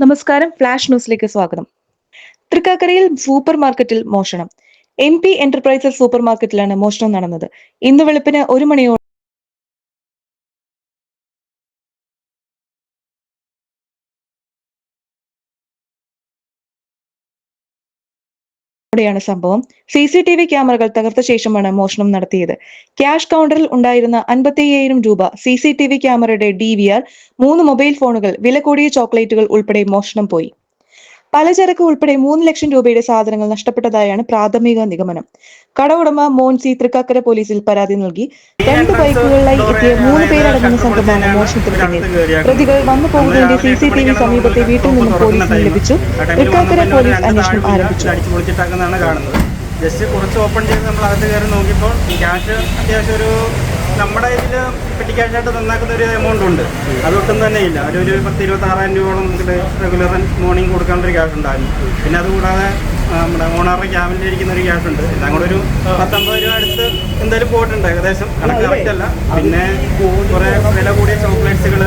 നമസ്കാരം ഫ്ലാഷ് ന്യൂസിലേക്ക് സ്വാഗതം. തൃക്കാക്കരയിൽ സൂപ്പർ മാർക്കറ്റിൽ മോഷണം. എം പി എന്റർപ്രൈസസ് സൂപ്പർ മാർക്കറ്റിലാണ് മോഷണം നടന്നത്. ഇന്ന് വെളുപ്പിന് ഒരു മണിയോടെ യാണ് സംഭവം. സി സി ടി വി ക്യാമറകൾ തകർത്ത ശേഷമാണ് മോഷണം നടത്തിയത്. ക്യാഷ് കൗണ്ടറിൽ ഉണ്ടായിരുന്ന അൻപത്തിയ്യായിരം രൂപ സി സി ടി വി ക്യാമറയുടെ ഡി വി ആർ മൂന്ന് മൊബൈൽ ഫോണുകൾ വില കൂടിയ ചോക്ലേറ്റുകൾ ഉൾപ്പെടെ മോഷണം പോയി. പലചരക്ക് ഉൾപ്പെടെ മൂന്ന് ലക്ഷം രൂപയുടെ സാധനങ്ങൾ നഷ്ടപ്പെട്ടതായാണ് പ്രാഥമിക നിഗമനം. കട ഉടമ മോൻസി തൃക്കാക്കര പോലീസിൽ പരാതി നൽകി. രണ്ട് ബൈക്കുകളിലായി എത്തിയ മൂന്ന് പേരടങ്ങുന്ന സംഘമാണ് മോഷണത്തിന് പിന്നിൽ പ്രതികൾ വന്നു പോകുന്നതിന്റെ സി സി ടി വി സമീപത്തെ വീട്ടിൽ നിന്നും പോലീസിന് ലഭിച്ചു തൃക്കാക്കര പോലീസ് അന്വേഷണം ആരംഭിച്ചു. ജസ്റ്റ് കുറച്ച് ഓപ്പൺ ചെയ്ത് നമ്മൾ അകത്ത് കയറി നോക്കിയപ്പോൾ ക്യാഷ് അത്യാവശ്യം ഒരു നമ്മുടെ ഇതിൽ പെട്ടിക്കാഴ്ചയായിട്ട് നന്നാക്കുന്ന ഒരു എമൗണ്ട് ഉണ്ട്. അതൊട്ടും തന്നെ ഇല്ല. ഒരു പത്ത് ഇരുപത്തി ആറായിരം രൂപയോളം നമുക്ക് റെഗുലർ മോർണിംഗ് കൊടുക്കാനുള്ള ഒരു ക്യാഷ് ഉണ്ടായിരുന്നു. പിന്നെ അതുകൂടാതെ നമ്മുടെ ഓണറുടെ ക്യാബിനിൽ ഇരിക്കുന്ന ഒരു ക്യാഷ് ഉണ്ട്. എല്ലാം കൂടെ ഒരു പത്തൊമ്പത് രൂപ അടുത്ത് എന്തായാലും പോയിട്ടുണ്ട്. ഏകദേശം കണക്ക് കറക്റ്റ് അല്ല പിന്നെ കുറേ വില കൂടിയ ചോക്ലേറ്റ്സുകൾ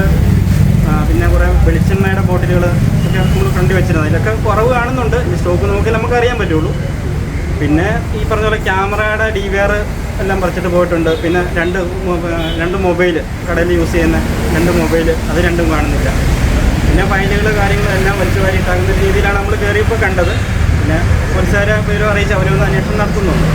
പിന്നെ കുറേ വെളിച്ചെണ്ണയുടെ ബോട്ടിലുകൾ ഒക്കെ നമ്മൾ ഫ്രണ്ട് വെച്ചിരുന്നത് അതിലൊക്കെ കുറവ് കാണുന്നുണ്ട്. സ്റ്റോക്ക് നോക്കി നമുക്ക് അറിയാൻ പറ്റുള്ളൂ. പിന്നെ ഈ പറഞ്ഞ പോലെ ക്യാമറയുടെ ഡി വി ആർ എല്ലാം പറിച്ചിട്ട് പോയിട്ടുണ്ട്. പിന്നെ രണ്ട് രണ്ട് മൊബൈൽ കടയിൽ യൂസ് ചെയ്യുന്ന രണ്ട് മൊബൈൽ അത് രണ്ടും കാണുന്നില്ല. പിന്നെ ഫയലുകൾ കാര്യങ്ങളെല്ലാം വലിച്ചു വാരിയിട്ടാകുന്ന രീതിയിലാണ് നമ്മൾ കയറിയപ്പോൾ കണ്ടത്. പിന്നെ പോലീസുകാരെ പേരും അറിയിച്ച് അവരൊന്ന് അന്വേഷണം നടത്തുന്നുണ്ട്.